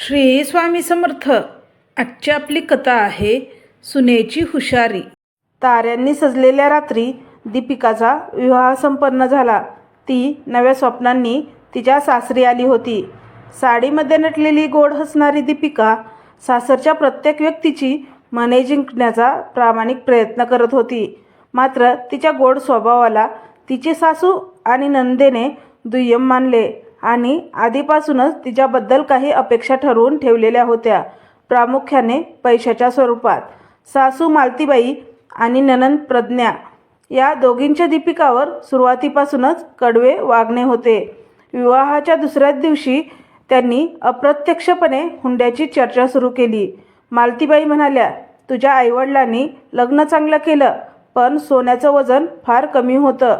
श्री स्वामी समर्थ. आजची आपली कथा आहे सुनेची हुशारी. ताऱ्यांनी सजलेल्या रात्री दीपिकाचा विवाह संपन्न झाला. ती नव्या स्वप्नांनी तिच्या सासरी आली होती. साडीमध्ये नटलेली गोड हसणारी दीपिका सासरच्या प्रत्येक व्यक्तीची मने जिंकण्याचा प्रामाणिक प्रयत्न करत होती. मात्र तिच्या गोड स्वभावाला तिचे सासू आणि नंदेने दुय्यम मानले. आणि आधीपासूनच तिच्याबद्दल काही अपेक्षा ठरवून ठेवलेल्या होत्या. प्रामुख्याने पैशाच्या स्वरूपात. सासू मालतीबाई आणि ननंद प्रज्ञा या दोघींच्या दीपिकावर सुरुवातीपासूनच कडवे वागणे होते. विवाहाच्या दुसऱ्याच दिवशी त्यांनी अप्रत्यक्षपणे हुंड्याची चर्चा सुरू केली. मालतीबाई म्हणाल्या तुझ्या आईवडिलांनी लग्न चांगलं केलं पण सोन्याचं वजन फार कमी होतं.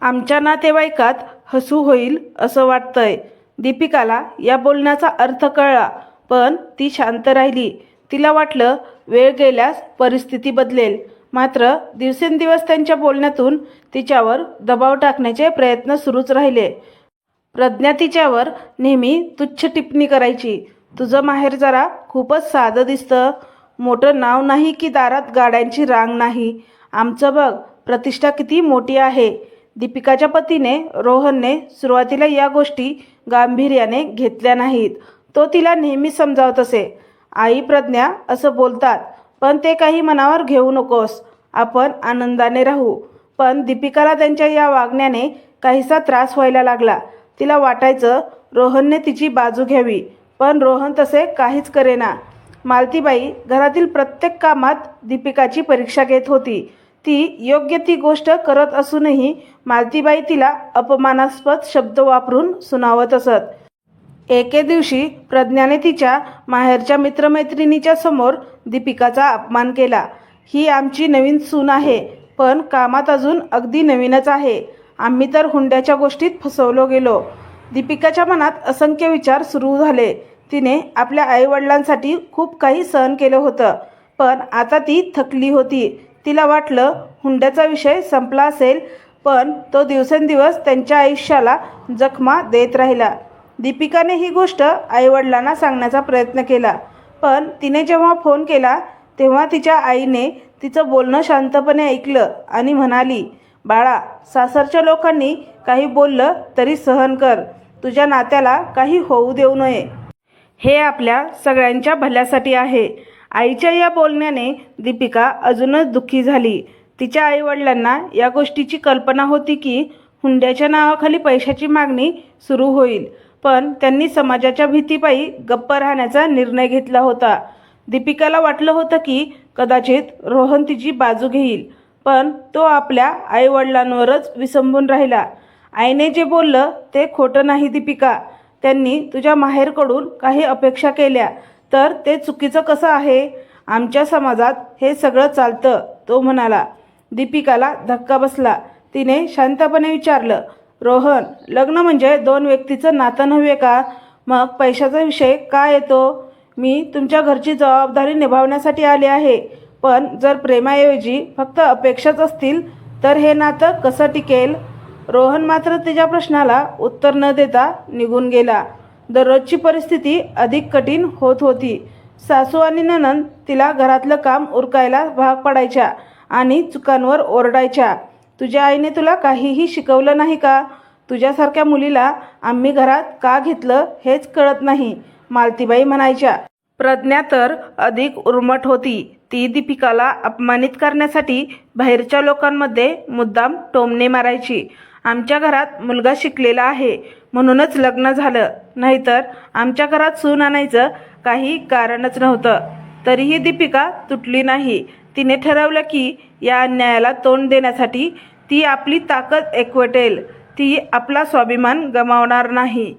आमच्या नातेवाईकात हसू होईल असं वाटतंय. दीपिकाला या बोलण्याचा अर्थ कळला पण ती शांत राहिली. तिला वाटलं वेळ गेल्यास परिस्थिती बदलेल. मात्र दिवसेंदिवस त्यांच्या बोलण्यातून तिच्यावर दबाव टाकण्याचे प्रयत्न सुरूच राहिले. प्रज्ञा तिच्यावर नेहमी तुच्छ टिप्पणी करायची. तुझं माहेर जरा खूपच साधं दिसतं. मोठं नाव नाही की दारात गाड्यांची रांग नाही. आमचं बघ प्रतिष्ठा किती मोठी आहे. दीपिकाच्या पतीने रोहनने सुरुवातीला या गोष्टी गांभीर्याने घेतल्या नाहीत. तो तिला नेहमी समजावत असे आई प्रज्ञा असं बोलतात. पण ते काही मनावर घेऊ नकोस. आपण आनंदाने राहू. पण दीपिकाला त्यांच्या या वागण्याने काहीसा त्रास व्हायला लागला. तिला वाटायचं रोहनने तिची बाजू घ्यावी. पण रोहन तसे काहीच करेना. मालतीबाई घरातील प्रत्येक कामात दीपिकाची परीक्षा घेत होती. ती योग्य ती गोष्ट करत असूनही मालतीबाई तिला अपमानास्पद शब्द वापरून सुनावत असत. एके दिवशी प्रज्ञाने तिच्या माहेरच्या मित्रमैत्रिणीच्या समोर दीपिकाचा अपमान केला. ही आमची नवीन सून आहे पण कामात अजून अगदी नवीनच आहे. आम्ही तर हुंड्याच्या गोष्टीत फसवलो गेलो. दीपिकाच्या मनात असंख्य विचार सुरू झाले. तिने आपल्या आईवडिलांसाठी खूप काही सहन केलं होतं पण आता ती थकली होती. तिला वाटलं हुंड्याचा विषय संपला असेल पण तो दिवसेंदिवस त्यांच्या आयुष्याला जखमा देत राहिला. दीपिकाने ही गोष्ट आईवडिलांना सांगण्याचा प्रयत्न केला. पण तिने जेव्हा फोन केला तेव्हा तिच्या आईने तिचं बोलणं शांतपणे ऐकलं आणि म्हणाली बाळा सासरच्या लोकांनी काही बोललं तरी सहन कर. तुझ्या नात्याला काही होऊ देऊ नये. हे आपल्या सगळ्यांच्या भल्यासाठी आहे. आईच्या या बोलण्याने दीपिका अजूनच दुःखी झाली. तिच्या आईवडिलांना या गोष्टीची कल्पना होती की हुंड्याच्या नावाखाली पैशाची मागणी सुरू होईल पण त्यांनी समाजाच्या भीतीपायी गप्प राहण्याचा निर्णय घेतला होता. दीपिकाला वाटलं होतं की कदाचित रोहन तिची बाजू घेईल पण तो आपल्या आईवडिलांवरच विसंबून राहिला. आईने जे बोललं ते खोटं नाही दीपिका. त्यांनी तुझ्या माहेरकडून काही अपेक्षा केल्या. तर ते चुकीचं कसं आहे? आमच्या समाजात हे सगळं चालतं तो म्हणाला. दीपिकाला धक्का बसला. तिने शांतपणे विचारलं रोहन लग्न म्हणजे दोन व्यक्तीचं नातं नव्हे का? मग पैशाचा विषय का येतो? मी तुमच्या घरची जबाबदारी निभावण्यासाठी आले आहे. पण जर प्रेमाऐवजी फक्त अपेक्षाच असतील तर हे नातं कसं टिकेल? रोहन मात्र तिच्या प्रश्नाला उत्तर न देता निघून गेला. दररोजची परिस्थिती अधिक कठीण होत होती. सासू आणि ननंद तिला घरातलं काम उरकायला भाग पडायच्या आणि चुकांवर ओरडायच्या. तुझ्या आईने तुला काहीही शिकवलं नाही का? तुझ्यासारख्या मुलीला आम्ही घरात का घेतलं हेच कळत नाही मालतीबाई म्हणायच्या. प्रज्ञा तर अधिक उर्मट होती. ती दीपिकाला अपमानित करण्यासाठी बाहेरच्या लोकांमध्ये मुद्दाम टोमणे मारायची. आमच्या घरात मुलगा शिकलेला आहे. म्हणूनच लग्न झालं. नाहीतर आमच्या घरात सून आणायचं काही कारणच नव्हतं. तरीही दीपिका तुटली नाही. तिने ठरवलं की या अन्यायाला तोंड देण्यासाठी ती आपली ताकद एकवटेल. ती आपला स्वाभिमान गमावणार नाही.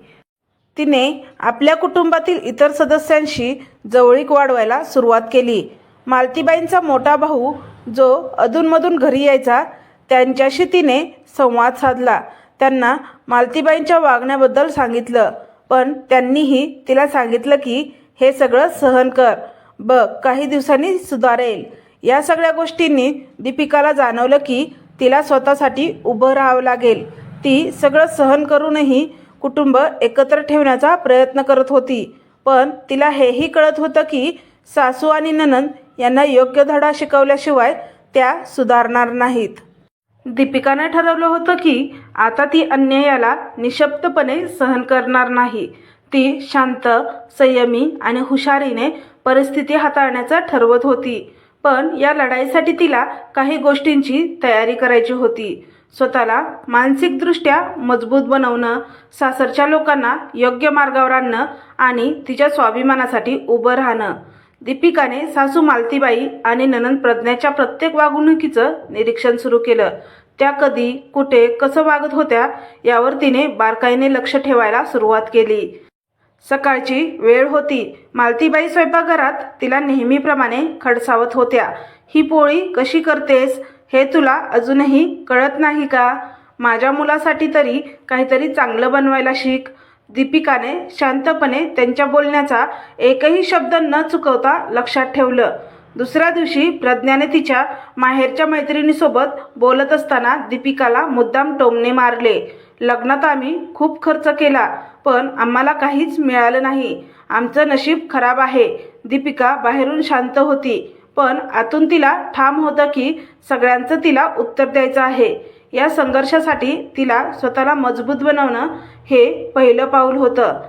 तिने आपल्या कुटुंबातील इतर सदस्यांशी जवळीक वाढवायला सुरुवात केली. मालतीबाईंचा मोठा भाऊ जो अधूनमधून घरी यायचा त्यांच्याशी तिने संवाद साधला. त्यांना मालतीबाईंच्या वागण्याबद्दल सांगितलं. पण त्यांनीही तिला सांगितलं की हे सगळं सहन कर. बघ काही दिवसांनी सुधारेल. या सगळ्या गोष्टींनी दीपिकाला जाणवलं की तिला स्वतःसाठी उभं राहावं लागेल. ती सगळं सहन करूनही कुटुंब एकत्र ठेवण्याचा प्रयत्न करत होती. पण तिला हेही कळत होतं की सासू आणि ननंद यांना योग्य धडा शिकवल्याशिवाय त्या सुधारणार नाहीत. दीपिकाने ठरवलं होतं की आता ती अन्यायाला निशब्दपणे सहन करणार नाही. ती शांत संयमी आणि हुशारीने परिस्थिती हाताळण्याचं ठरवत होती. पण या लढाईसाठी तिला काही गोष्टींची तयारी करायची होती. स्वतःला मानसिकदृष्ट्या मजबूत बनवणं सासरच्या लोकांना योग्य मार्गावर आणणं आणि तिच्या स्वाभिमानासाठी उभं राहणं. दीपिकाने सासू मालतीबाई आणि ननंद प्रज्ञाच्या प्रत्येक वागणुकीचं निरीक्षण सुरू केलं. त्या कधी कुठे कसं वागत होत्या यावर तिने बारकाईने लक्ष ठेवायला सुरुवात केली. सकाळची वेळ होती. मालतीबाई स्वयंपाकघरात तिला नेहमीप्रमाणे खडसावत होत्या. ही पोळी कशी करतेस? हे तुला अजूनही कळत नाही का? माझ्या मुलासाठी तरी काहीतरी चांगलं बनवायला शिक. दीपिकाने शांतपणे त्यांच्या बोलण्याचा एकही शब्द न चुकवता लक्षात ठेवलं. दुसऱ्या दिवशी प्रज्ञाने तिच्या माहेरच्या मैत्रिणीसोबत बोलत असताना दीपिकाला मुद्दाम टोमने मारले. लग्नात आम्ही खूप खर्च केला पण आम्हाला काहीच मिळालं नाही. आमचं नशीब खराब आहे. दीपिका बाहेरून शांत होती पण आतून तिला ठाम होतं की सगळ्यांचं तिला उत्तर द्यायचं आहे. या संघर्षासाठी तिला स्वतःला मजबूत बनवणं हे पहिलं पाऊल होतं.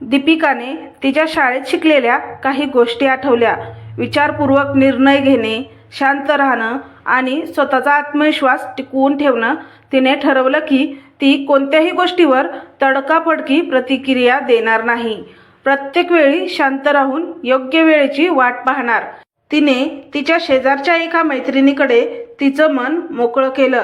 दीपिकाने तिच्या शाळेत शिकलेल्या काही गोष्टी आठवल्या. विचारपूर्वक निर्णय घेणे शांत राहणं आणि स्वतःचा आत्मविश्वास टिकवून ठेवणं तिने ठरवलं की ती कोणत्याही गोष्टीवर तडकाफडकी प्रतिक्रिया देणार नाही. प्रत्येक वेळी शांत राहून योग्य वेळेची वाट पाहणार. तिने तिच्या शेजारच्या एका मैत्रिणीकडे तिचं मन मोकळं केलं.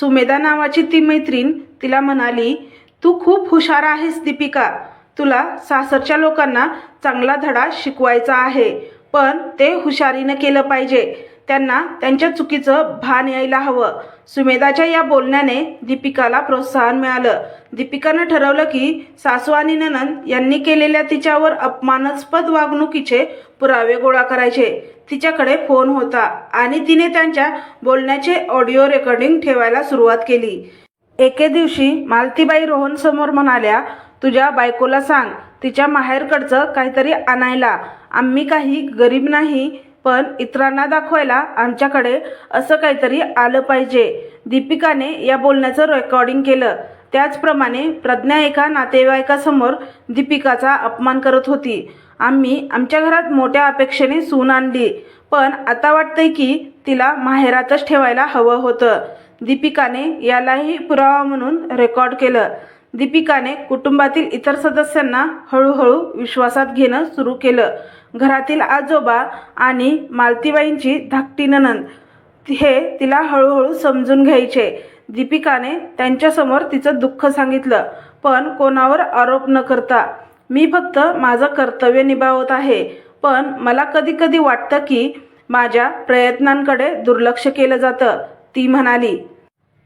सुमेधा नावाची ती मैत्रीण तिला म्हणाली तू खूप हुशार आहेस दीपिका. तुला सासरच्या लोकांना चांगला धडा शिकवायचा आहे पण ते हुशारीनं केलं पाहिजे. त्यांना त्यांच्या चुकीचं भान यायला हवं. सुमेधाच्या या बोलण्याने दीपिकाला प्रोत्साहन मिळालं. दीपिकानं ठरवलं की सासू आणि ननंद यांनी केलेल्या तिच्यावर अपमानास्पद वागणुकीचे पुरावे गोळा करायचे. तिच्याकडे फोन होता आणि तिने त्यांच्या बोलण्याचे ऑडिओ रेकॉर्डिंग ठेवायला सुरुवात केली. एके दिवशी मालतीबाई रोहन समोर म्हणाल्या तुझ्या बायकोला सांग तिच्या माहेरकडचं काहीतरी आणायला. आम्ही काही गरीब नाही पण इतरांना दाखवायला आमच्याकडे असं काहीतरी आलं पाहिजे. दीपिकाने या बोलण्याचं रेकॉर्डिंग केलं. त्याचप्रमाणे प्रज्ञा एका नातेवाईकासमोर दीपिकाचा अपमान करत होती. आम्ही आमच्या घरात मोठ्या अपेक्षेने सून आणली पण आता वाटतंय की तिला माहेरातच ठेवायला हवं होतं. दीपिकाने यालाही पुरावा म्हणून रेकॉर्ड केलं. दीपिकाने कुटुंबातील इतर सदस्यांना हळूहळू विश्वासात घेणं सुरू केलं. घरातील आजोबा आणि मालतीबाईंची धाकटी ननंद हे तिला हळूहळू समजून घ्यायचे. दीपिकाने त्यांच्यासमोर तिचं दुःख सांगितलं. पण कोणावर आरोप न करता मी फक्त माझं कर्तव्य निभावत आहे. पण मला कधी कधी वाटतं की माझ्या प्रयत्नांकडे दुर्लक्ष केलं जातं ती म्हणाली.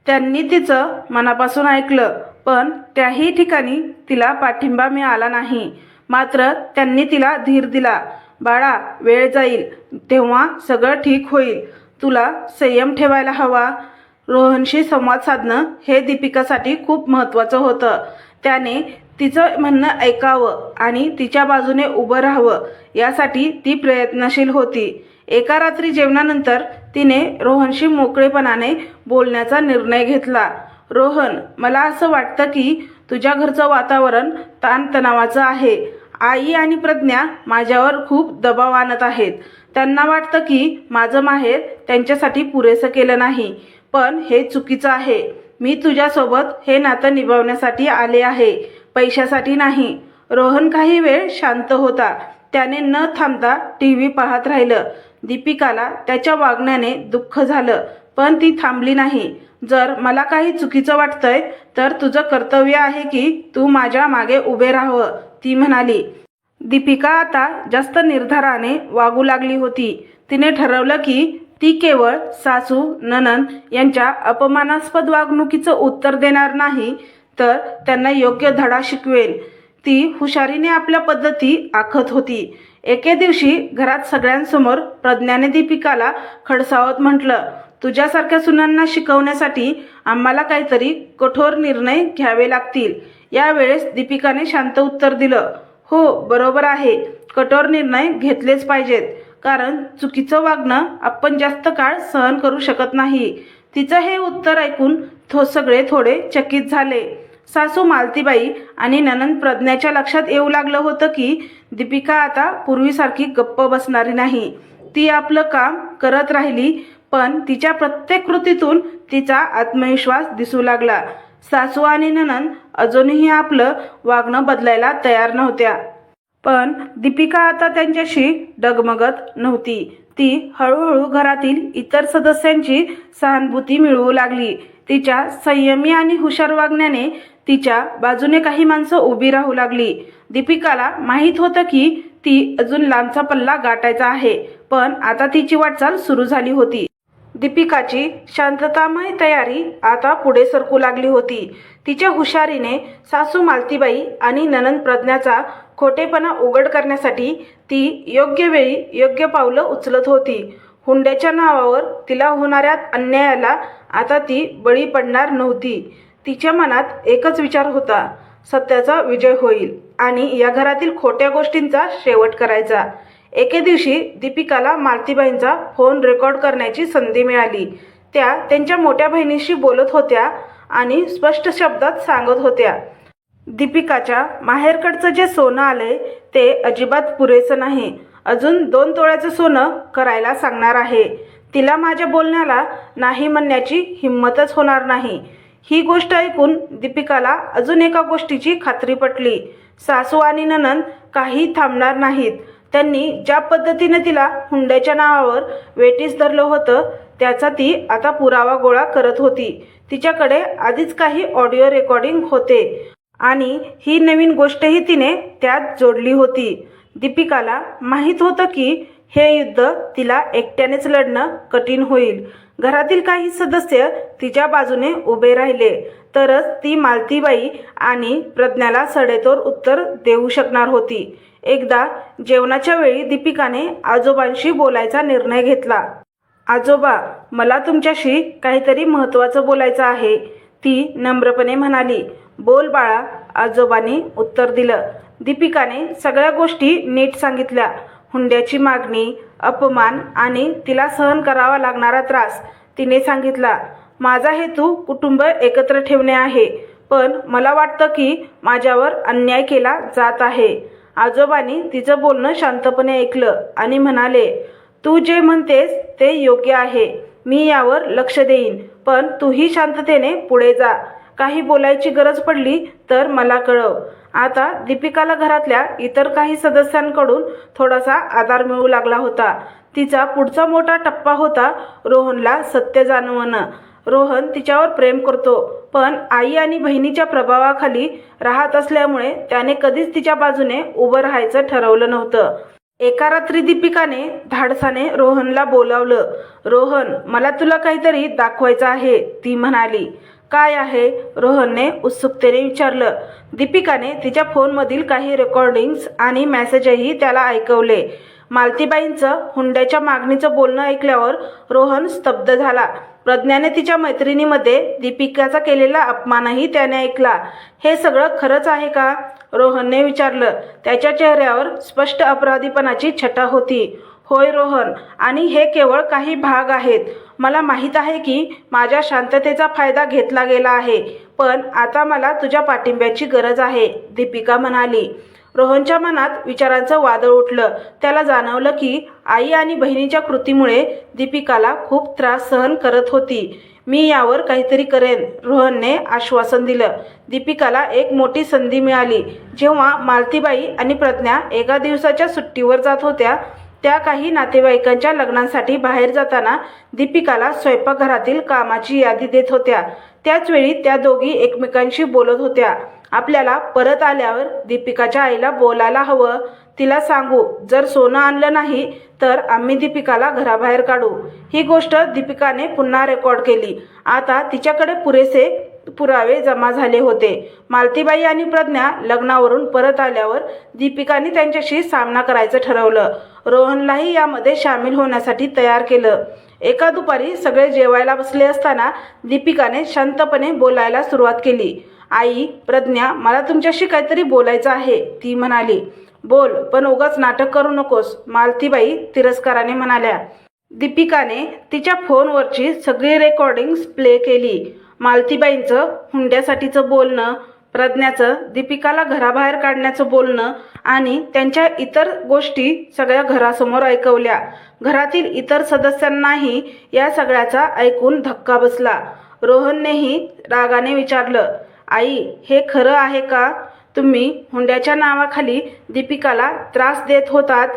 त्यांनी तिचं मनापासून ऐकलं पण त्याही ठिकाणी तिला पाठिंबा मिळाला नाही. मात्र त्यांनी तिला धीर दिला. बाळा वेळ जाईल. तेव्हा सगळं ठीक होईल. तुला संयम ठेवायला हवा. रोहनशी संवाद साधणं हे दीपिकासाठी खूप महत्त्वाचं होतं. त्याने तिचं म्हणणं ऐकावं आणि तिच्या बाजूने उभं राहावं यासाठी ती प्रयत्नशील होती. एका रात्री जेवणानंतर तिने रोहनशी मोकळेपणाने बोलण्याचा निर्णय घेतला. रोहन मला असं वाटतं की तुझ्या घरचं वातावरण ताणतणावाचं आहे. आई आणि प्रज्ञा माझ्यावर खूप दबाव आणत आहेत. त्यांना वाटतं की माझं माहेर त्यांच्यासाठी पुरेसं केलं नाही. पण हे चुकीचं आहे. मी तुझ्यासोबत हे नातं निभावण्यासाठी आले आहे. पैशासाठी नाही. रोहन काही वेळ शांत होता. त्याने न थांबता टी व्ही पाहत राहिलं. दीपिकाला त्याच्या वागण्याने दुःख झालं पण ती थांबली नाही. जर मला काही चुकीचं वाटतंय तर तुझं कर्तव्य आहे की तू माझ्या मागे उभे राहावं ती म्हणाली. दीपिका आता जास्त निर्धाराने वागू लागली होती. तिने ठरवलं की ती केवळ सासू ननंद यांच्या अपमानास्पद वागणुकीचं उत्तर देणार नाही तर त्यांना योग्य धडा शिकवेल ती हुशारीने आपल्या पद्धती आखत होती. एके दिवशी घरात सगळ्यांसमोर प्रज्ञाने दीपिकाला खडसावत म्हटलं तुझ्यासारख्या सुनांना शिकवण्यासाठी आम्हाला काहीतरी कठोर निर्णय घ्यावे लागतील. यावेळेस दीपिकाने शांत उत्तर दिलं हो बरोबर आहे. कठोर निर्णय घेतलेच पाहिजेत. कारण चुकीचं वागणं आपण जास्त काळ सहन करू शकत नाही. तिचं हे उत्तर ऐकून थो सगळे थोडे चकित झाले. सासू मालतीबाई आणि ननंद प्रज्ञाच्या लक्षात येऊ लागलं होतं की दीपिका आता पूर्वीसारखी गप्प बसणारी नाही. ती आपलं काम करत राहिली पण तिच्या प्रत्येक कृतीतून तिचा आत्मविश्वास दिसू लागला. सासू आणि ननन अजूनही आपलं वागणं बदलायला तयार नव्हत्या. पण दीपिका आता त्यांच्याशी डगमगत नव्हती. ती हळूहळू घरातील इतर सदस्यांची सहानुभूती मिळवू लागली. तिच्या संयमी आणि हुशार वागण्याने तिच्या बाजूने काही माणसं उभी राहू लागली. दीपिकाला माहीत होतं की ती अजून लांबचा पल्ला गाठायचा आहे पण आता तिची वाटचाल सुरू झाली होती. दीपिकाची शांततामय तयारी आता पुढे सरकू लागली होती. तिच्या हुशारीने सासू मालतीबाई आणि ननंद प्रज्ञाचा खोटेपणा उघड करण्यासाठी ती योग्य वेळी योग्य पावलं उचलत होती. हुंड्याच्या नावावर तिला होणाऱ्या अन्यायाला आता ती बळी पडणार नव्हती. तिच्या मनात एकच विचार होता सत्याचा विजय होईल आणि या घरातील खोट्या गोष्टींचा शेवट करायचा. एके दिवशी दीपिकाला मालतीबाईंचा फोन रेकॉर्ड करण्याची संधी मिळाली. त्या त्यांच्या मोठ्या बहिणीशी बोलत होत्या आणि स्पष्ट शब्दात सांगत होत्या दीपिकाच्या माहेरकडचं जे सोनं आलंय ते अजिबात पुरेसं नाही. अजून दोन तोळ्याचं सोनं करायला सांगणार आहे. तिला माझ्या बोलण्याला नाही म्हणण्याची हिंमतच होणार नाही. ही गोष्ट ऐकून दीपिकाला अजून एका गोष्टीची खात्री पटली. सासू आणि ननंद काही थांबणार नाहीत. त्यांनी ज्या पद्धतीने तिला हुंड्याच्या नावावर वेटीस धरलं होतं त्याचा ती आता पुरावा गोळा करत होती. तिच्याकडे आधीच काही ऑडिओ रेकॉर्डिंग होते. आणि ही नवीन गोष्टही तिने त्यात जोडली होती. दीपिकाला माहीत होतं की हे युद्ध तिला एकट्यानेच लढणं कठीण होईल. घरातील काही सदस्य तिच्या बाजूने उभे राहिले. तरच ती मालतीबाई आणि प्रज्ञाला सडेतोड उत्तर देऊ शकणार होती. एकदा जेवणाच्या वेळी दीपिकाने आजोबांशी बोलायचा निर्णय घेतला. आजोबा मला तुमच्याशी काहीतरी महत्त्वाचं बोलायचं आहे ती नम्रपणे म्हणाली. बोल बाळा आजोबांनी उत्तर दिलं. दीपिकाने सगळ्या गोष्टी नीट सांगितल्या. हुंड्याची मागणी अपमान आणि तिला सहन करावा लागणारा त्रास तिने सांगितला. माझा हेतू कुटुंब एकत्र ठेवणे आहे पण मला वाटतं की माझ्यावर अन्याय केला जात आहे. आजोबांनी तिचं बोलणं शांतपणे ऐकलं आणि म्हणाले तू जे म्हणतेस ते योग्य आहे. मी यावर लक्ष देईन पण तूही शांततेने पुढे जा. काही बोलायची गरज पडली तर मला कळव. आता दीपिकाला घरातल्या इतर काही सदस्यांकडून थोडासा आधार मिळू लागला होता. तिचा पुढचा मोठा टप्पा होता रोहनला सत्य जाणवणं. रोहन तिच्यावर प्रेम करतो पण आई आणि बहिणीच्या प्रभावाखाली राहत असल्यामुळे त्याने कधीच तिच्या बाजूने उभं राहायचं ठरवलं नव्हतं. एका रात्री दीपिकाने धाडसाने रोहनला बोलावलं रोहन मला तुला काहीतरी दाखवायचं आहे ती म्हणाली. काय आहे? रोहनने उत्सुकतेने विचारलं. दीपिकाने तिच्या फोनमधील काही रेकॉर्डिंग्स आणि मेसेजही त्याला ऐकवले. मालतीबाईंचं हुंड्याच्या मागणीचं बोलणं ऐकल्यावर रोहन स्तब्ध झाला. प्रज्ञाने तिच्या मैत्रिणीमध्ये दीपिकाचा केलेला अपमानही त्याने ऐकला. हे सगळं खरंच आहे का? रोहनने विचारलं. त्याच्या चेहऱ्यावर स्पष्ट अपराधीपणाची छटा होती. होय रोहन आणि हे केवळ काही भाग आहेत. मला माहीत आहे की माझ्या शांततेचा फायदा घेतला गेला आहे पण आता मला तुझ्या पाठिंब्याची गरज आहे दीपिका म्हणाली. रोहनच्या मनात विचारांचं वादळ उठलं. त्याला जाणवलं की आई आणि बहिणीच्या कृतीमुळे दीपिकाला खूप त्रास सहन करत होती. मी यावर काहीतरी करेन रोहनने आश्वासन दिलं. दीपिकाला एक मोठी संधी मिळाली. जेव्हा मालतीबाई आणि प्रज्ञा एका दिवसाच्या सुट्टीवर जात होत्या त्या काही नातेवाईकांच्या लग्नांसाठी बाहेर जाताना दीपिकाला स्वयंपाकघरातील कामाची यादी देत होत्या. त्याचवेळी त्या दोघी एकमेकांशी बोलत होत्या. आपल्याला परत आल्यावर दीपिकाच्या आईला बोलायला हवं. तिला सांगू जर सोनं आणलं नाही तर आम्ही दीपिकाला घराबाहेर काढू. ही गोष्ट दीपिकाने पुन्हा रेकॉर्ड केली. आता तिच्याकडे पुरेसे पुरावे जमा झाले होते. मालतीबाई आणि प्रज्ञा लग्नावरून परत आल्यावर दीपिकाने त्यांच्याशी सामना करायचं ठरवलं. रोहनलाही यामध्ये सामील होण्यासाठी तयार केलं. एका दुपारी सगळे जेवायला बसले असताना दीपिकाने शांतपणे बोलायला सुरुवात केली. आई प्रज्ञा मला तुमच्याशी काहीतरी बोलायचं आहे ती म्हणाली. बोल पण उगाच नाटक करू नकोस मालतीबाई तिरस्काराने म्हणाल्या. दीपिकाने तिच्या फोनवरची सगळी रेकॉर्डिंग्स प्ले केली. मालतीबाईंचं हुंड्यासाठीचं बोलणं प्रज्ञाचं दीपिकाला घराबाहेर काढण्याचं बोलणं आणि त्यांच्या इतर गोष्टी सगळ्या घरासमोर ऐकवल्या. घरातील इतर सदस्यांनाही या सगळ्याचा ऐकून धक्का बसला. रोहननेही रागाने विचारलं आई हे खरं आहे का? तुम्ही हुंड्याच्या नावाखाली दीपिकाला त्रास देत होतात.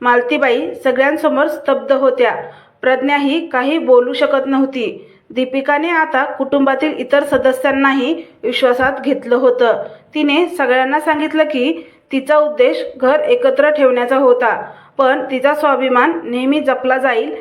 मालतीबाई सगळ्यांसमोर स्तब्ध होत्या. प्रज्ञाही काही बोलू शकत नव्हती. दीपिकाने आता कुटुंबातील इतर सदस्यांनाही विश्वासात घेतलं होतं. तिने सगळ्यांना सांगितलं की तिचा उद्देश घर एकत्र ठेवण्याचा होता पण तिचा स्वाभिमान नेहमी जपला जाईल.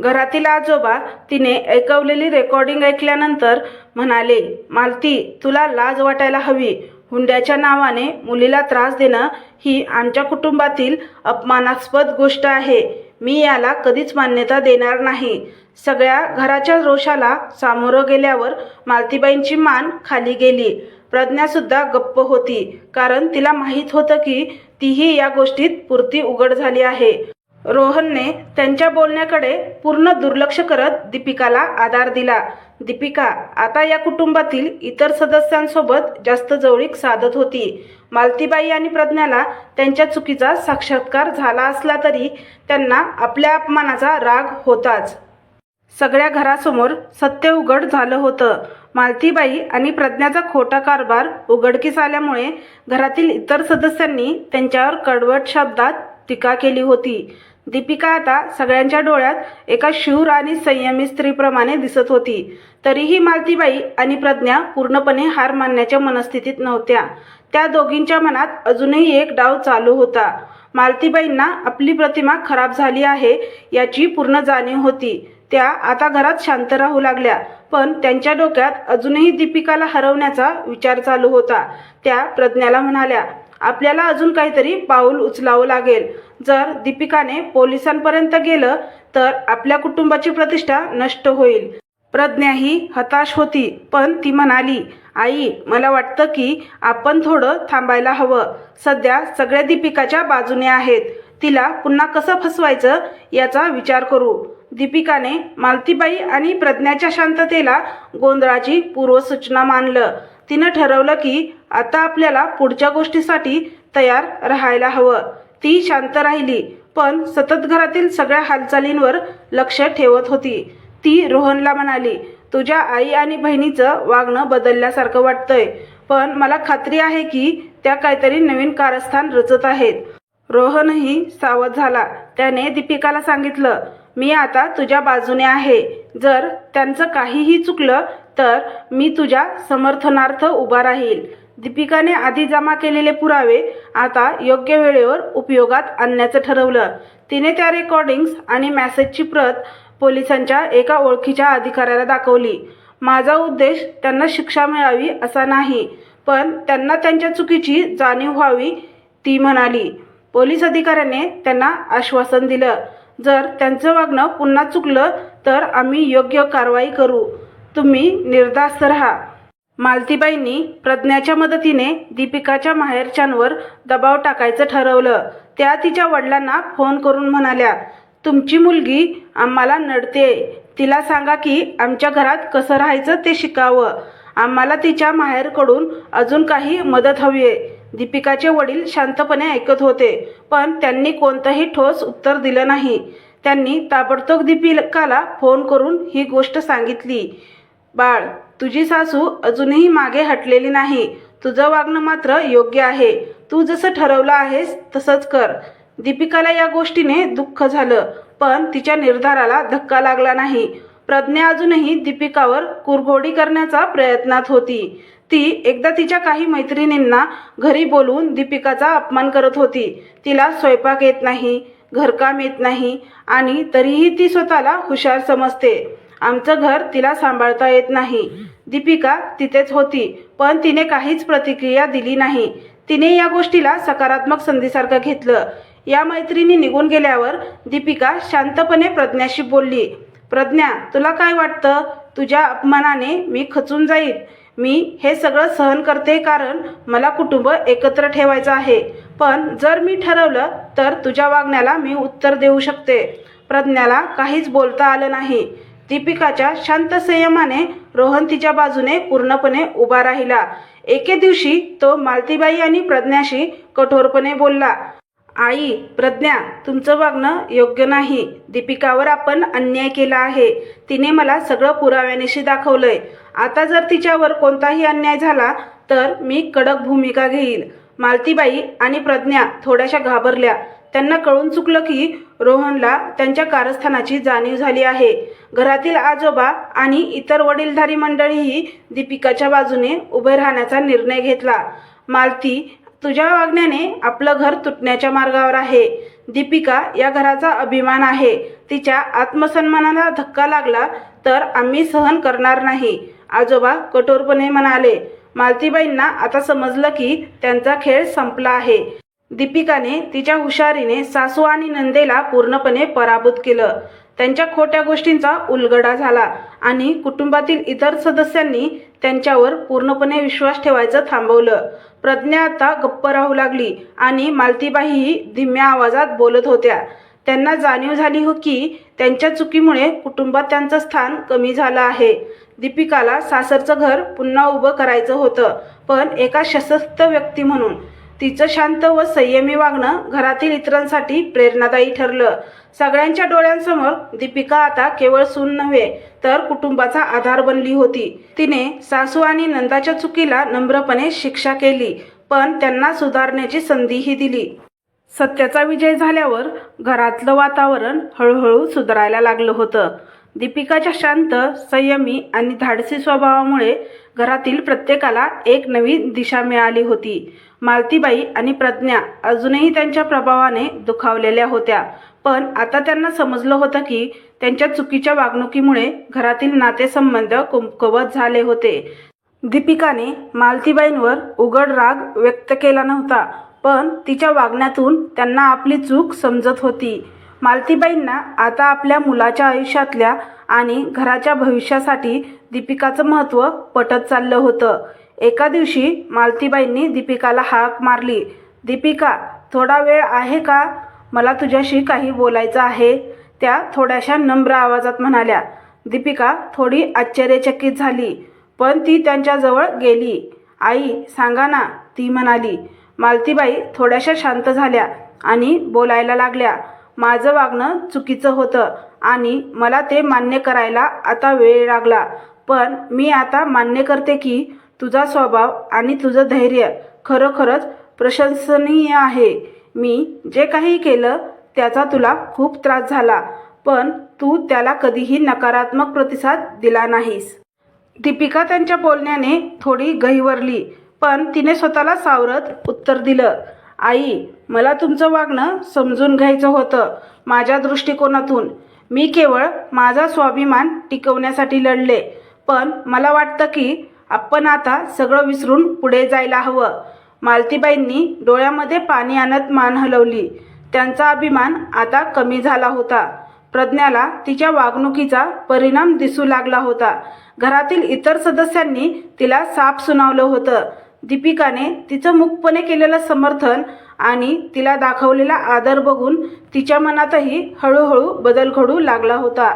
घरातील आजोबा तिने ऐकवलेली रेकॉर्डिंग ऐकल्यानंतर म्हणाले मालती तुला लाज वाटायला हवी. हुंड्याच्या नावाने मुलीला त्रास देणं ही आमच्या कुटुंबातील अपमानास्पद गोष्ट आहे. मी याला कधीच मान्यता देणार नाही. सगळ्या घराच्या रोषाला सामोरं गेल्यावर मालतीबाईंची मान खाली गेली. प्रज्ञासुद्धा गप्प होती. कारण तिला माहीत होतं की तीही या गोष्टीत पुरती उघड झाली आहे. रोहनने त्यांच्या बोलण्याकडे पूर्ण दुर्लक्ष करत दीपिकाला आधार दिला. दीपिका आता या कुटुंबातील इतर सदस्यांसोबत जास्त जवळीक साधत होती. मालतीबाई आणि प्रज्ञाला त्यांच्या चुकीचा साक्षात्कार झाला असला तरी त्यांना आपल्या अपमानाचा राग होताच. सगळ्या घरासमोर सत्य उघड झालं होतं. मालतीबाई आणि प्रज्ञाचा खोटा कारभार उघडकीस आल्यामुळे घरातील इतर सदस्यांनी त्यांच्यावर कडवट शब्दात टीका केली होती. दीपिका आता सगळ्यांच्या डोळ्यात एका शूर आणि संयमी स्त्रीप्रमाणे दिसत होती. तरीही मालतीबाई आणि प्रज्ञा पूर्णपणे हार मानण्याच्या मनस्थितीत नव्हत्या. त्या दोघींच्या मनात अजूनही एक डाव चालू होता. मालतीबाईंना आपली प्रतिमा खराब झाली आहे याची पूर्ण जाणीव होती. त्या आता घरात शांत राहू लागल्या पण त्यांच्या डोक्यात अजूनही दीपिकाला हरवण्याचा विचार चालू होता. त्या प्रज्ञाला म्हणाल्या आपल्याला अजून काहीतरी पाऊल उचलावं लागेल. जर दीपिकाने पोलिसांपर्यंत गेलं तर आपल्या कुटुंबाची प्रतिष्ठा नष्ट होईल. प्रज्ञा ही हताश होती पण ती म्हणाली आई मला वाटतं की आपण थोडं थांबायला हवं. सध्या सगळ्या दीपिकाच्या बाजूने आहेत. तिला पुन्हा कसं फसवायचं याचा विचार करू. दीपिकाने मालतीबाई आणि प्रज्ञाच्या शांततेला गोंधळाची पूर्वसूचना मानलं. तिनं ठरवलं की आता आपल्याला पुढच्या गोष्टीसाठी तयार राहायला हवं. ती शांत राहिली पण सतत घरातील सगळ्या हालचालींवर लक्ष ठेवत होती. ती रोहनला म्हणाली तुझ्या आई आणि बहिणीचं वागणं बदलल्यासारखं वाटतंय पण मला खात्री आहे की त्या काहीतरी नवीन कारस्थान रचत आहेत. रोहनही सावध झाला. त्याने दीपिकाला सांगितलं मी आता तुझ्या बाजूने आहे. जर त्यांचं काहीही चुकलं तर मी तुझ्या समर्थनार्थ उभा राहील. दीपिकाने आधी जमा केलेले पुरावे आता योग्य वेळेवर उपयोगात आणण्याचं ठरवलं. तिने त्या रेकॉर्डिंग्स आणि मॅसेजची प्रत पोलिसांच्या एका ओळखीच्या अधिकाऱ्याला दाखवली. माझा उद्देश त्यांना शिक्षा मिळावी असा नाही पण त्यांना त्यांच्या चुकीची जाणीव व्हावी ती म्हणाली. पोलीस अधिकाऱ्याने त्यांना आश्वासन दिलं. जर त्यांचं वागणं पुन्हा चुकलं तर आम्ही योग्य कारवाई करू. तुम्ही निर्धास्त राहा. मालतीबाईंनी प्रज्ञाच्या मदतीने दीपिकाच्या माहेरच्यांवर दबाव टाकायचं ठरवलं. त्या तिच्या वडिलांना फोन करून म्हणाल्या तुमची मुलगी आम्हाला नडते. तिला सांगा की आमच्या घरात कसं राहायचं ते शिकावं. आम्हाला तिच्या माहेरकडून अजून काही मदत हवी आहे दीपिकाचे वडील शांतपणे ऐकत होते पण त्यांनी कोणतंही ठोस उत्तर दिलं नाही. त्यांनी ताबडतोब दीपिकाला फोन करून ही गोष्ट सांगितली. बाळ तुझी सासू अजूनही मागे हटलेली नाही. तुझं वागणं मात्र योग्य आहे. तू जसं ठरवलं आहेस तसंच कर. दीपिकाला या गोष्टीने दुःख झालं पण तिच्या निर्धाराला धक्का लागला नाही. प्रज्ञा अजूनही दीपिकावर कुरघोडी करण्याचा प्रयत्नात होती. ती एकदा तिच्या काही मैत्रिणींना घरी बोलवून दीपिकाचा अपमान करत होती. तिला स्वयंपाक येत नाही. घरकाम येत नाही आणि तरीही ती स्वतःला हुशार समजते. आमचं घर तिला सांभाळता येत नाही. दीपिका तिथेच होती पण तिने काहीच प्रतिक्रिया दिली नाही. तिने या गोष्टीला सकारात्मक संधीसारखं घेतलं. या मैत्रिणी निघून गेल्यावर दीपिका शांतपणे प्रज्ञाशी बोलली प्रज्ञा तुला काय वाटतं? तुझ्या अपमानाने मी खचून जाईल मी हे सगळं सहन करते कारण मला कुटुंब एकत्र ठेवायचं आहे. पण जर मी ठरवलं तर तुझ्या वागण्याला मी उत्तर देऊ शकते. प्रज्ञाला काहीच बोलता आलं नाही. दीपिकाच्या शांत संयमाने रोहन तिच्या बाजूने पूर्णपणे उभा राहिला. एके दिवशी तो मालतीबाई आणि प्रज्ञाशी कठोरपणे बोलला आई प्रज्ञा तुमचं वागणं योग्य नाही. दीपिकावर आपण अन्याय केला आहे. तिने मला सगळं पुराव्यानिशी दाखवलंय. आता जर तिच्यावर कोणताही अन्याय झाला तर मी कडक भूमिका घेईल मालतीबाई आणि प्रज्ञा थोड्याशा घाबरल्या. त्यांना कळून चुकलं की रोहनला त्यांच्या कारस्थानाची जाणीव झाली आहे. घरातील आजोबा आणि इतर वडीलधारी मंडळीही दीपिकाच्या बाजूने उभे राहण्याचा निर्णय घेतला. मालती तुझ्या वागण्याने आपलं घर तुटण्याच्या मार्गावर आहे. दीपिका या घराचा अभिमान आहे. तिच्या आत्मसन्मानाला धक्का लागला तर आम्ही सहन करणार नाही आजोबा कठोरपणे म्हणाले. मालतीबाईंना आता समजलं की त्यांचा खेळ संपला आहे. दीपिकाने तिच्या हुशारीने सासू आणि नंदेला पूर्णपणे पराभूत केलं. त्यांच्या खोट्या गोष्टींचा उलगडा झाला आणि कुटुंबातील इतर सदस्यांनी त्यांच्यावर पूर्णपणे विश्वास ठेवायचं थांबवलं. प्रज्ञा आता गप्प राहू लागली आणि मालतीबाईही धीम्या आवाजात बोलत होत्या. त्यांना जाणीव झाली हो की त्यांच्या चुकीमुळे कुटुंबात त्यांचं स्थान कमी झालं आहे. दीपिकाला सासरचं घर पुन्हा उभं करायचं होतं. पण एका सशक्त व्यक्ती म्हणून तिचं शांत व संयमी वागणं घरातील इतरांसाठी प्रेरणादायी ठरलं. सगळ्यांच्या डोळ्यांसमोर दीपिका आता केवळ सून नव्हे तर कुटुंबाचा आधार बनली होती. तिने सासू आणि नंदाच्या चुकीला नम्रपणे शिक्षा केली पण त्यांना सुधारण्याची संधीही दिली. सत्याचा विजय झाल्यावर घरातलं वातावरण हळूहळू सुधारायला लागलं होतं. दीपिकाच्या शांत संयमी आणि धाडसी स्वभावामुळे घरातील प्रत्येकाला एक नवी दिशा मिळाली होती. मालतीबाई आणि प्रज्ञा अजूनही त्यांच्या प्रभावाने दुखावलेल्या होत्या. पण आता त्यांना समजलं होतं की त्यांच्या चुकीच्या वागणुकीमुळे घरातील नातेसंबंध कुमकुवत झाले होते. दीपिकाने मालतीबाईंवर उघड राग व्यक्त केला नव्हता पण तिच्या वागण्यातून त्यांना आपली चूक समजत होती. मालतीबाईंना आता आपल्या मुलाच्या आयुष्यातल्या आणि घराच्या भविष्यासाठी दीपिकाचं महत्त्व पटत चाललं होतं. एका दिवशी मालतीबाईंनी दीपिकाला हाक मारली. दीपिका थोडा वेळ आहे का? मला तुझ्याशी काही बोलायचं आहे. त्या थोड्याशा नम्र आवाजात म्हणाल्या. दीपिका थोडी आश्चर्यचकित झाली पण ती त्यांच्याजवळ गेली. आई सांगा ना ती म्हणाली. मालतीबाई थोड्याशा शांत झाल्या आणि बोलायला लागल्या. माझं वागणं चुकीचं होतं आणि मला ते मान्य करायला आता वेळ लागला. पण मी आता मान्य करते की तुझा स्वभाव आणि तुझं धैर्य खरोखरच प्रशंसनीय आहे. मी जे काही केलं त्याचा तुला खूप त्रास झाला पण तू त्याला कधीही नकारात्मक प्रतिसाद दिला नाहीस. दीपिका त्यांच्या बोलण्याने थोडी गहिवरली पण तिने स्वतःला सावरत उत्तर दिलं. आई मला तुमचं वागणं समजून घ्यायचं होतं माझ्या दृष्टिकोनातून. मी केवळ माझा स्वाभिमान टिकवण्यासाठी लढले पण मला वाटतं की आपण आता सगळं विसरून पुढे जायला हवं. मालतीबाईंनी डोळ्यामध्ये पाणी आणत मान हलवली. त्यांचा अभिमान आता कमी झाला होता. प्रज्ञाला तिच्या वागणुकीचा परिणाम दिसू लागला होता. घरातील इतर सदस्यांनी तिला साप सुनावलं होतं. दीपिकाने तिचं मुखपणे केलेलं समर्थन आणि तिला दाखवलेला आदर बघून तिच्या मनातही हळूहळू बदल घडू लागला होता.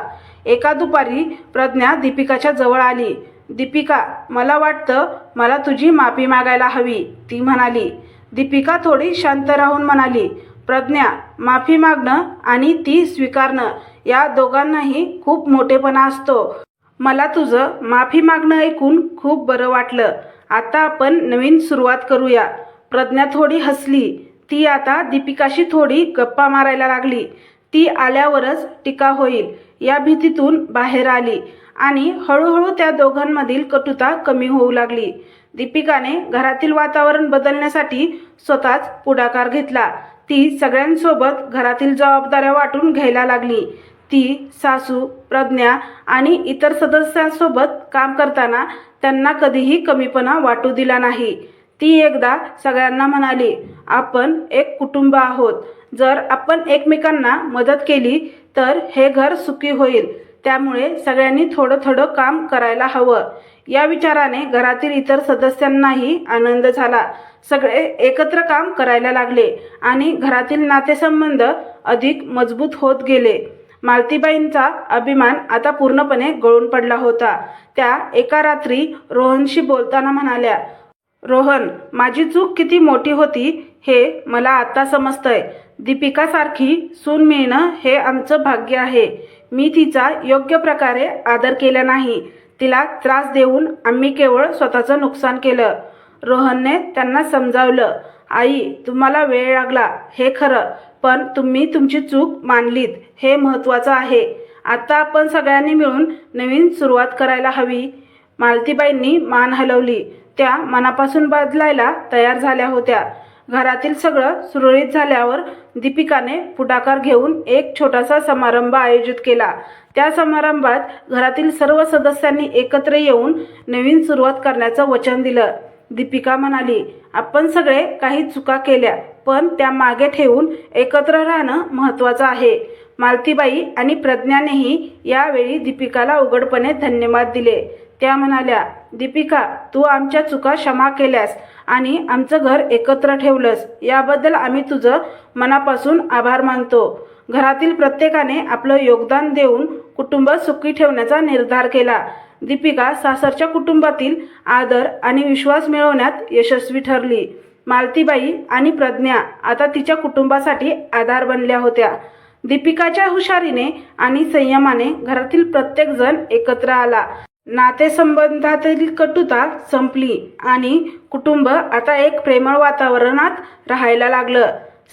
एका दुपारी प्रज्ञा दीपिकाच्या जवळ आली. दीपिका मला वाटतं मला तुझी माफी मागायला हवी ती म्हणाली. दीपिका थोडी शांत राहून म्हणाली प्रज्ञा माफी मागणं आणि ती स्वीकारणं या दोघांनाही खूप मोठेपणा असतो. मला तुझं माफी मागणं ऐकून खूप बरं वाटलं. आता आपण नवीन सुरुवात करूया. प्रज्ञा थोडी हसली. ती आता दीपिकाशी थोडी गप्पा मारायला लागली. ती आल्यावरच टीका होईल. या भीतीतून बाहेर आली आणि हळूहळू त्या दोघांमधील कटुता कमी होऊ लागली. दीपिकाने घरातील वातावरण बदलण्यासाठी स्वतःच पुढाकार घेतला. ती सगळ्यांसोबत घरातील जबाबदाऱ्या वाटून घ्यायला लागली. ती सासू प्रज्ञा आणि इतर सदस्यांसोबत काम करताना त्यांना कधीही कमीपणा वाटू दिला नाही. ती एकदा सगळ्यांना म्हणाली आपण एक कुटुंब आहोत. जर आपण एकमेकांना मदत केली तर हे घर सुखी होईल. त्यामुळे सगळ्यांनी थोडं थोडं काम करायला हवं. या विचाराने घरातील इतर सदस्यांनाही आनंद झाला. सगळे एकत्र काम करायला लागले आणि घरातील नातेसंबंध अधिक मजबूत होत गेले. मालतीबाईंचा अभिमान आता पूर्णपणे गळून पडला होता. त्या एका रात्री रोहनशी बोलताना म्हणाल्या रोहन माझी चूक किती मोठी होती हे मला आता समजतंय. दीपिकासारखी सून मिळणं हे आमचं भाग्य आहे. मी तिचा योग्य प्रकारे आदर केला नाही. तिला त्रास देऊन आम्ही केवळ स्वतःचं नुकसान केलं. रोहनने त्यांना समजावलं आई तुम्हाला वेळ लागला. हे खरं. पण तुम्ही तुमची चूक मानलीत हे महत्त्वाचं आहे. आता आपण सगळ्यांनी मिळून नवीन सुरुवात करायला हवी. मालतीबाईंनी मान हलवली. त्या मनापासून बदलायला तयार झाल्या होत्या. घरातील सगळं सुरळीत झाल्यावर दीपिकाने पुढाकार घेऊन एक छोटासा समारंभ आयोजित केला. त्या समारंभात घरातील सर्व सदस्यांनी एकत्र येऊन नवीन सुरुवात करण्याचं वचन दिलं. दीपिका म्हणाली आपण सगळे काही चुका केल्या. पण त्या मागे ठेवून एकत्र राहणं महत्त्वाचं आहे. मालतीबाई आणि प्रज्ञानेही यावेळी दीपिकाला उघडपणे धन्यवाद दिले. त्या म्हणाल्या दीपिका तू आमच्या चुका क्षमा केल्यास आणि आमचं घर एकत्र ठेवलंस. याबद्दल आम्ही तुझं मनापासून आभार मानतो. घरातील प्रत्येकाने आपलं योगदान देऊन कुटुंब सुखी ठेवण्याचा निर्धार केला. दीपिका सासरच्या कुटुंबातील आदर आणि विश्वास मिळवण्यात यशस्वी ठरली. मालतीबाई आणि प्रज्ञा आता तिच्या कुटुंबासाठी आधार बनल्या होत्या. दीपिकाच्या हुशारीने आणि संयमाने घरातील प्रत्येकजण एकत्र आला. नातेसंबंधातील कटुता संपली आणि कुटुंब आता एक प्रेमळ वातावरणात राहायला लागलं.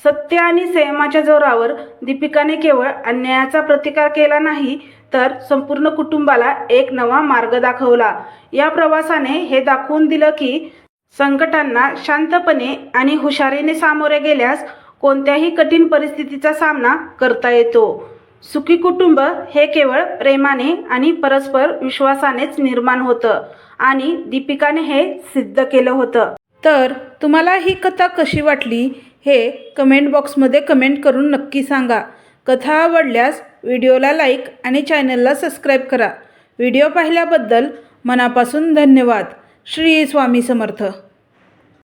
सत्य आणि संयमाच्या जोरावर दीपिकाने केवळ अन्यायाचा प्रतिकार केला नाही तर संपूर्ण कुटुंबाला एक नवा मार्ग दाखवला. या प्रवासाने हे दाखवून दिलं की संकटांना शांतपणे आणि हुशारीने सामोरे गेल्यास कोणत्याही कठीण परिस्थितीचा सामना करता येतो. सुखी कुटुंब हे केवळ प्रेमाने आणि परस्पर विश्वासानेच निर्माण होतं आणि दीपिकाने हे सिद्ध केलं होतं. तर तुम्हाला ही कथा कशी वाटली हे कमेंट बॉक्समध्ये कमेंट करून नक्की सांगा. कथा आवडल्यास व्हिडिओला लाईक आणि चॅनलला सबस्क्राईब करा. व्हिडिओ पाहिल्याबद्दल मनापासून धन्यवाद. श्री स्वामी समर्थ.